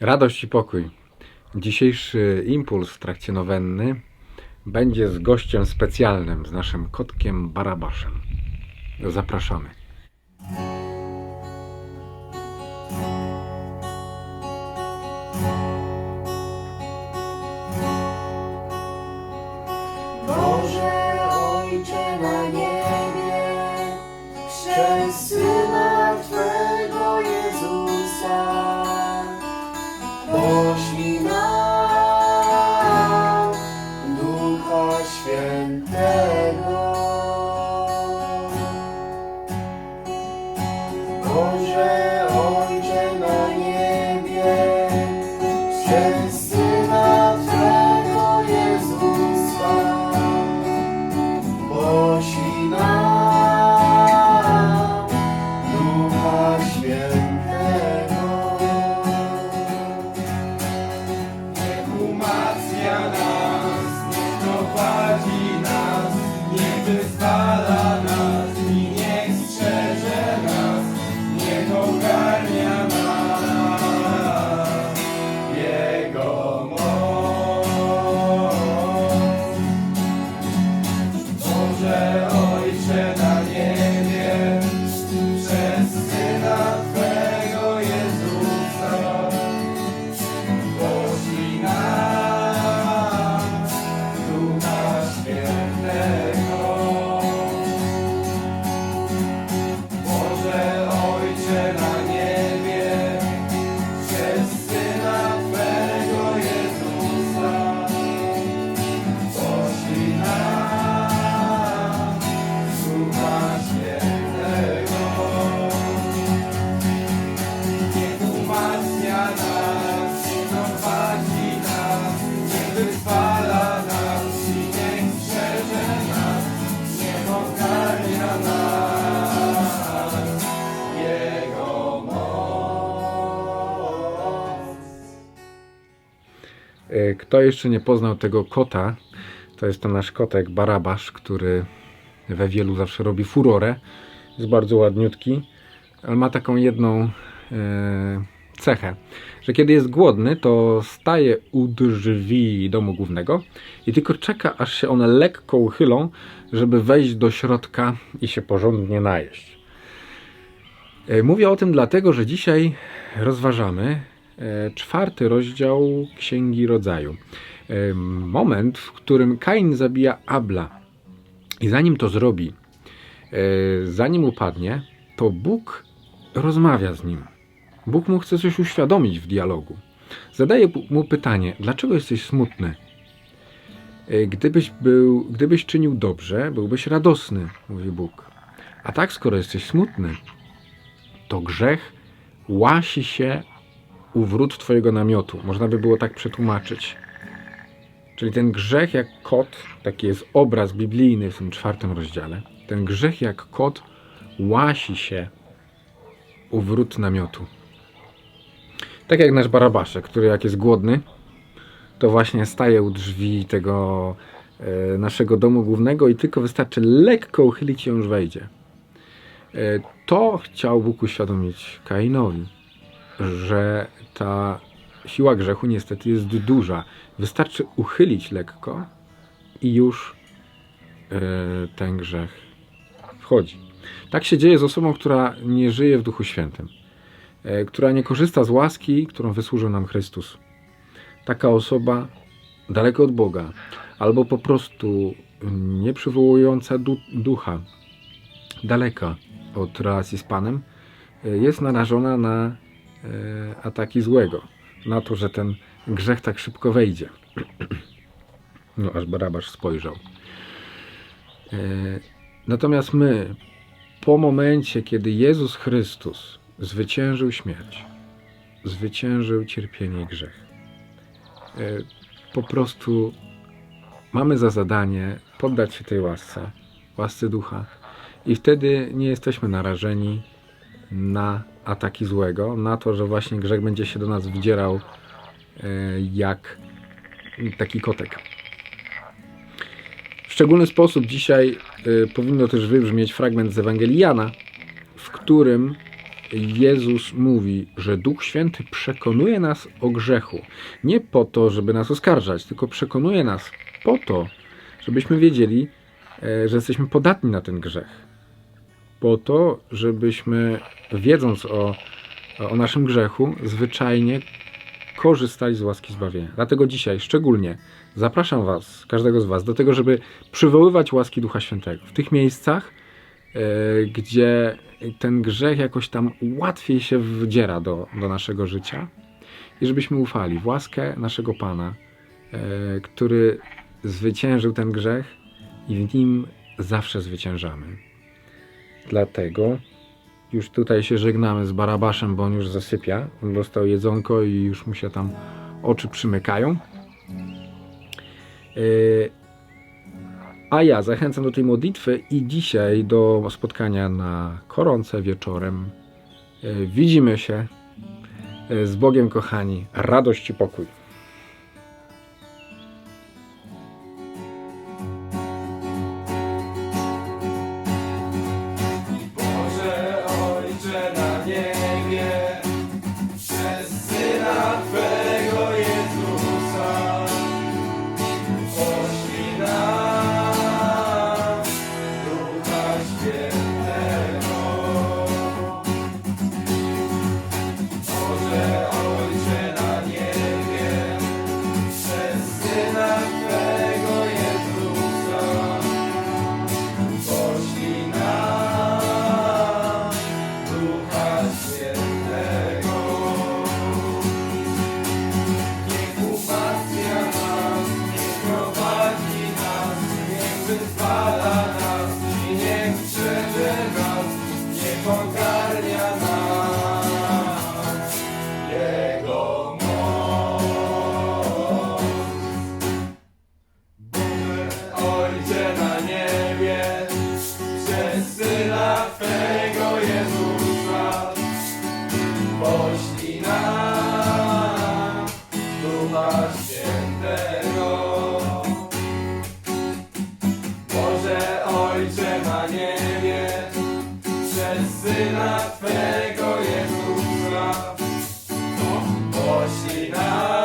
Radość i pokój. Dzisiejszy impuls w trakcie nowenny będzie z gościem specjalnym, z naszym kotkiem Barabaszem. Zapraszamy. Ducha Świętego. że Kto jeszcze nie poznał tego kota, to jest ten nasz kotek Barabasz, który we wielu zawsze robi furorę. Jest bardzo ładniutki, ale ma taką jedną e, cechę, że kiedy jest głodny, to staje u drzwi domu głównego i tylko czeka, aż się one lekko uchylą, żeby wejść do środka i się porządnie najeść. E, Mówię o tym dlatego, że dzisiaj rozważamy czwarty rozdział Księgi Rodzaju. E, Moment, w którym Kain zabija Abla. I zanim to zrobi, e, zanim upadnie, to Bóg rozmawia z nim. Bóg mu chce coś uświadomić w dialogu. Zadaje mu pytanie: Dlaczego jesteś smutny? E, Gdybyś, był, gdybyś czynił dobrze, byłbyś radosny, mówi Bóg. A tak, skoro jesteś smutny, to grzech łasi się u wrót Twojego namiotu. Można by było tak przetłumaczyć. Czyli ten grzech jak kot, taki jest obraz biblijny w tym czwartym rozdziale. Ten grzech jak kot łasi się u wrót namiotu. Tak jak nasz barabaszek, który jak jest głodny, to właśnie staje u drzwi tego e, naszego domu głównego i tylko wystarczy lekko uchylić i on już wejdzie. E, To chciał Bóg uświadomić Kainowi, że ta siła grzechu niestety jest duża. Wystarczy uchylić lekko i już e, ten grzech wchodzi. Tak się dzieje z osobą, która nie żyje w Duchu Świętym, e, która nie korzysta z łaski, którą wysłużył nam Chrystus. Taka osoba daleko od Boga, albo po prostu nie przywołująca du- ducha, daleka od relacji z Panem, e, jest narażona na ataki złego, na to, że ten grzech tak szybko wejdzie. No, aż Barabasz spojrzał. E, Natomiast my, po momencie, kiedy Jezus Chrystus zwyciężył śmierć, zwyciężył cierpienie i grzech, e, po prostu mamy za zadanie poddać się tej łasce, łasce ducha, i wtedy nie jesteśmy narażeni na ataki złego, na to, że właśnie grzech będzie się do nas wdzierał e, jak taki kotek. W szczególny sposób dzisiaj y, powinno też wybrzmieć fragment z Ewangelii Jana, w którym Jezus mówi, że Duch Święty przekonuje nas o grzechu. Nie po to, żeby nas oskarżać, tylko przekonuje nas po to, żebyśmy wiedzieli, e, że jesteśmy podatni na ten grzech. Po to, żebyśmy, wiedząc o, o naszym grzechu, zwyczajnie korzystali z łaski zbawienia. Dlatego dzisiaj szczególnie zapraszam Was, każdego z Was, do tego, żeby przywoływać łaski Ducha Świętego w tych miejscach, e, gdzie ten grzech jakoś tam łatwiej się wdziera do, do naszego życia i żebyśmy ufali w łaskę naszego Pana, e, który zwyciężył ten grzech i w nim zawsze zwyciężamy. Dlatego już tutaj się żegnamy z Barabaszem, bo on już zasypia. On dostał jedzonko i już mu się tam oczy przymykają. Yy, A ja zachęcam do tej modlitwy i dzisiaj do spotkania na koronce wieczorem. Yy, Widzimy się Yy, z Bogiem, kochani. Radość i pokój. Falana. Na niebie, przez Syna Twego Jezusa, poślij nam